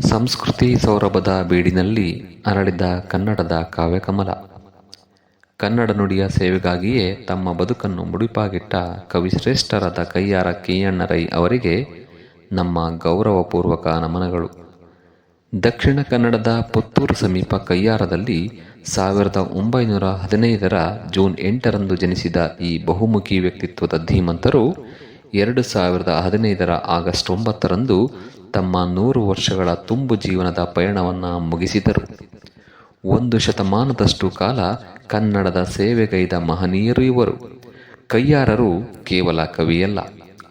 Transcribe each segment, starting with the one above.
ಸಂಸ್ಕೃತಿ ಸೌರಭದ ಬೀಡಿನಲ್ಲಿ ಅರಳಿದ ಕನ್ನಡದ ಕಾವ್ಯಕಮಲ. ಕನ್ನಡ ನುಡಿಯ ಸೇವೆಗಾಗಿಯೇ ತಮ್ಮ ಬದುಕನ್ನು ಮುಡಿಪಾಗಿಟ್ಟ ಕವಿಶ್ರೇಷ್ಠರಾದ ಕೈಯಾರ ಕಿಯ್ಯಣ್ಣ ರೈ ಅವರಿಗೆ ನಮ್ಮ ಗೌರವಪೂರ್ವಕ ನಮನಗಳು. ದಕ್ಷಿಣ ಕನ್ನಡದ ಪುತ್ತೂರು ಸಮೀಪ ಕೈಯಾರದಲ್ಲಿ ಸಾವಿರದ ಒಂಬೈನೂರ ಹದಿನೈದರ ಜೂನ್ ಎಂಟರಂದು ಜನಿಸಿದ ಈ ಬಹುಮುಖಿ ವ್ಯಕ್ತಿತ್ವದ ಧೀಮಂತರು ಎರಡು ಸಾವಿರದ ಹದಿನೈದರ ಆಗಸ್ಟ್ ಒಂಬತ್ತರಂದು ತಮ್ಮ ನೂರು ವರ್ಷಗಳ ತುಂಬು ಜೀವನದ ಪಯಣವನ್ನು ಮುಗಿಸಿದರು. ಒಂದು ಶತಮಾನದಷ್ಟು ಕಾಲ ಕನ್ನಡದ ಸೇವೆಗೈದ ಮಹನೀಯರು ಇವರು. ಕೈಯಾರರು ಕೇವಲ ಕವಿಯಲ್ಲ,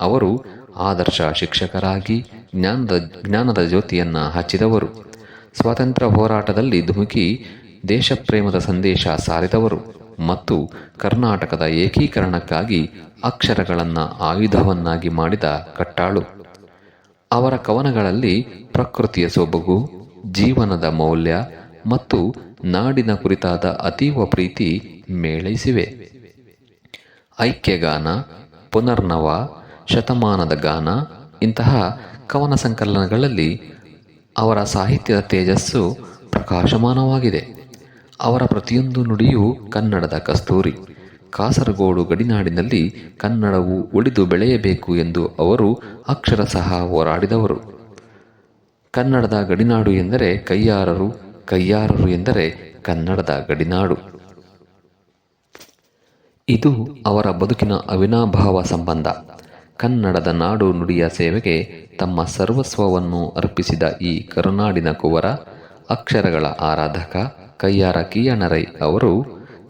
ಅವರು ಆದರ್ಶ ಶಿಕ್ಷಕರಾಗಿ ಜ್ಞಾನದ ಜ್ಞಾನದ ಜ್ಯೋತಿಯನ್ನು ಹಚ್ಚಿದವರು. ಸ್ವಾತಂತ್ರ್ಯ ಹೋರಾಟದಲ್ಲಿ ಧುಮುಕಿ ದೇಶಪ್ರೇಮದ ಸಂದೇಶ ಸಾರಿದವರು. ಮತ್ತು ಕರ್ನಾಟಕದ ಏಕೀಕರಣಕ್ಕಾಗಿ ಅಕ್ಷರಗಳನ್ನು ಆಯುಧವನ್ನಾಗಿ ಮಾಡಿದ ಕಟ್ಟಾಳು. ಅವರ ಕವನಗಳಲ್ಲಿ ಪ್ರಕೃತಿಯ ಸೊಬಗು, ಜೀವನದ ಮೌಲ್ಯ ಮತ್ತು ನಾಡಿನ ಕುರಿತಾದ ಅತೀವ ಪ್ರೀತಿ ಮೇಳೈಸಿವೆ. ಐಕ್ಯಗಾನ, ಪುನರ್ನವ, ಶತಮಾನದ ಗಾನ ಇಂತಹ ಕವನ ಸಂಕಲನಗಳಲ್ಲಿ ಅವರ ಸಾಹಿತ್ಯದ ತೇಜಸ್ಸು ಪ್ರಕಾಶಮಾನವಾಗಿದೆ. ಅವರ ಪ್ರತಿಯೊಂದು ನುಡಿಯೂ ಕನ್ನಡದ ಕಸ್ತೂರಿ. ಕಾಸರಗೋಡು ಗಡಿನಾಡಿನಲ್ಲಿ ಕನ್ನಡವು ಉಳಿದು ಬೆಳೆಯಬೇಕು ಎಂದು ಅವರು ಅಕ್ಷರಶಃ ಹೋರಾಡಿದವರು. ಕನ್ನಡದ ಗಡಿನಾಡು ಎಂದರೆ ಕೈಯಾರರು ಕೈಯಾರರು ಎಂದರೆ ಕನ್ನಡದ ಗಡಿನಾಡು. ಇದು ಅವರ ಬದುಕಿನ ಅವಿನಾಭಾವ ಸಂಬಂಧ. ಕನ್ನಡದ ನಾಡು ನುಡಿಯ ಸೇವೆಗೆ ತಮ್ಮ ಸರ್ವಸ್ವವನ್ನು ಅರ್ಪಿಸಿದ ಈ ಕರುನಾಡಿನ ಕುವರ, ಅಕ್ಷರಗಳ ಆರಾಧಕ ಕಯ್ಯಾರ ಕಿಯಣರೈ ಅವರು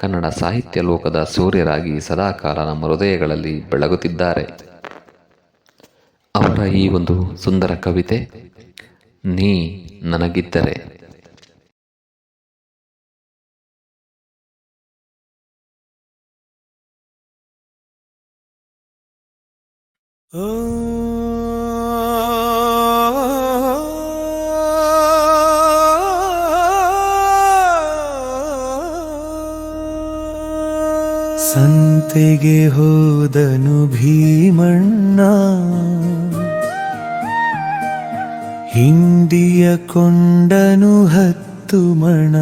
ಕನ್ನಡ ಸಾಹಿತ್ಯ ಲೋಕದ ಸೂರ್ಯರಾಗಿ ಸದಾಕಾಲ ನಮ್ಮ ಹೃದಯಗಳಲ್ಲಿ ಬೆಳಗುತ್ತಿದ್ದಾರೆ. ಅವರ ಈ ಒಂದು ಸುಂದರ ಕವಿತೆ, ನೀ ನನಗಿದ್ದರೆ ಸಂತೆಗೆ ಹೋದನು ಭೀಮಣ್ಣ. ಹಿಂಡಿಯ ಕೊಂಡನು ಹತ್ತು ಮಣ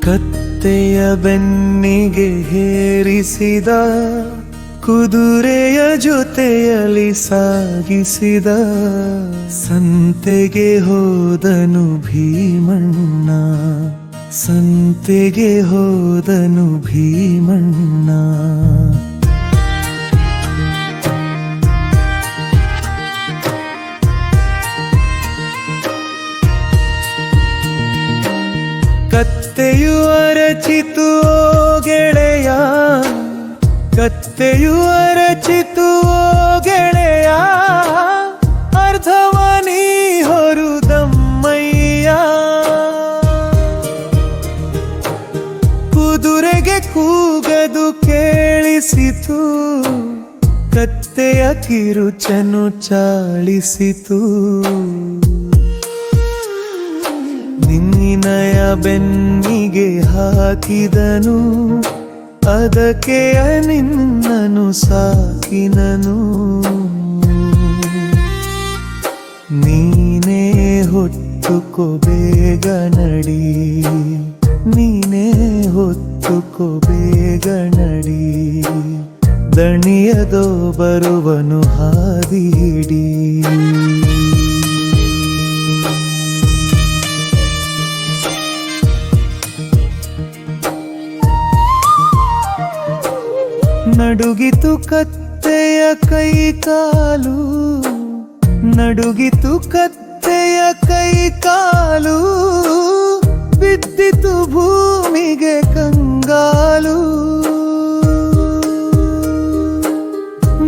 ಕತ್ತೆಯ ಬೆನ್ನಿಗೆ ಹೇರಿಸಿದ, ಕುದುರೆಯ ಜೊತೆಯಲ್ಲಿ ಸಾಗಿಸಿದ, ಸಂತೆಗೆ ಹೋದನು ಭೀಮಣ್ಣ. ಸಂತೆಗೆ ಹೋದನು ಭೀಮಣ್ಣ. ಕತ್ತೆಯು ಅರಚಿತು ಓ ಗೆಳೆಯ. ಕತ್ತೆಯು ಅರಚಿತು ಓ ಗೆಳೆಯ. ಅರ್ಧವನಿ ಕೂಗದು ಕೇಳಿಸಿತು. ಕತ್ತೆಯ ಕಿರುಚನು ಚಾಳಿಸಿತು. ನಿನ್ನಯ ಬೆನ್ನಿಗೆ ಹಾಕಿದನು. ಅದಕ್ಕೆ ನಿನ್ನನು ಸಾಕಿನನು. ನೀನೇ ಹೊತ್ತುಕೋ ಬೇಗ ನಡಿ. ಹೊತ್ತುಕೋ ಬೇಗ ನಡಿ. ದಣಿಯದೋ ಬರುವನು ಹಾದಿ ಹಿಡಿ. ನಡುಗಿತು ಕತ್ತೆಯ ಕೈ ಕಾಲು ನಡುಗಿತು ಕತ್ತೆಯ ಕೈ ಕಾಲು ಬಿದ್ದಿತು ಭೂಮಿಗೆ ಕಂಗಾಲು.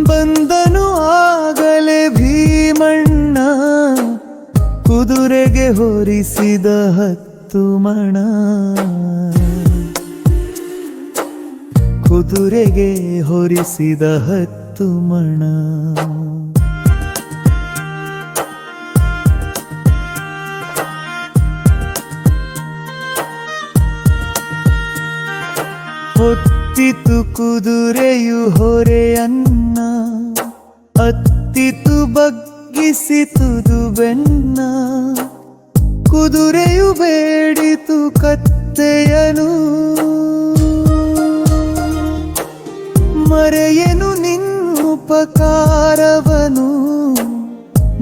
ಬಂದನು ಆಗಲೇ ಭೀಮಣ್ಣ ಕುದುರೆಗೆ ಹೊರಿಸಿದ ಹತ್ತು ಮಣ. ಕುದುರೆಗೆ ಹೊರಿಸಿದ ಹತ್ತು ಮಣ. ಹೊತ್ತಿತು ಕುದುರೆಯು ಹೊರೆಯನ್ನ ಅತ್ತಿತು ಬಗ್ಗ ಬಗ್ಗಿಸಿತುದು ಬೆನ್ನ ಕುದುರೆಯು ಬೇಡಿತು ಕತ್ತೆಯನು. ಮರೆಯನು ನಿನ್ನುಪಕಾರವನು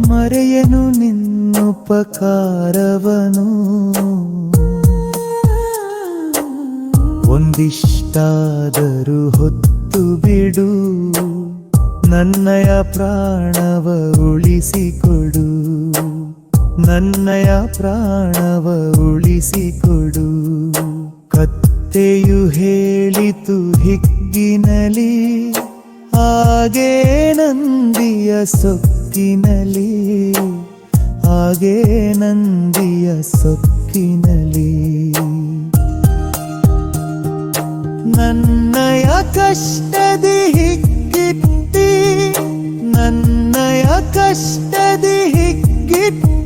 ಮರೆಯನು ನಿನ್ನುಪಕಾರವನು ಒಂದಿಷ್ಟಾದರೂ ಹೊತ್ತು ಬಿಡು. ನನ್ನಯ ಪ್ರಾಣವ ಉಳಿಸಿಕೊಡು. ನನ್ನಯ ಪ್ರಾಣವ ಉಳಿಸಿಕೊಡು. ಕತ್ತೆಯು ಹೇಳಿತು ಹಿಗ್ಗಿನಲಿ ಹಾಗೆ ನಂದಿಯ ಸೊಕ್ಕಿನಲಿ ಹಾಗೇ ನಂದಿಯ ಸೊಕ್ಕಿನಲಿ ನನ್ನಯ ಕಷ್ಟದಿ ಹಿಗ್ಗಿತ್ತಿ ನನ್ನಯ ಕಷ್ಟದಿ ಹಿಗ್ಗಿತ್ತಿ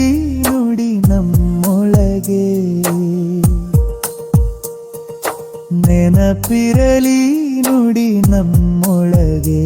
ನೆನಪಿರಲಿ ನುಡಿ ನಮ್ಮೊಳಗೆ ನೆನಪಿರಲಿ ನುಡಿ ನಮ್ಮೊಳಗೆ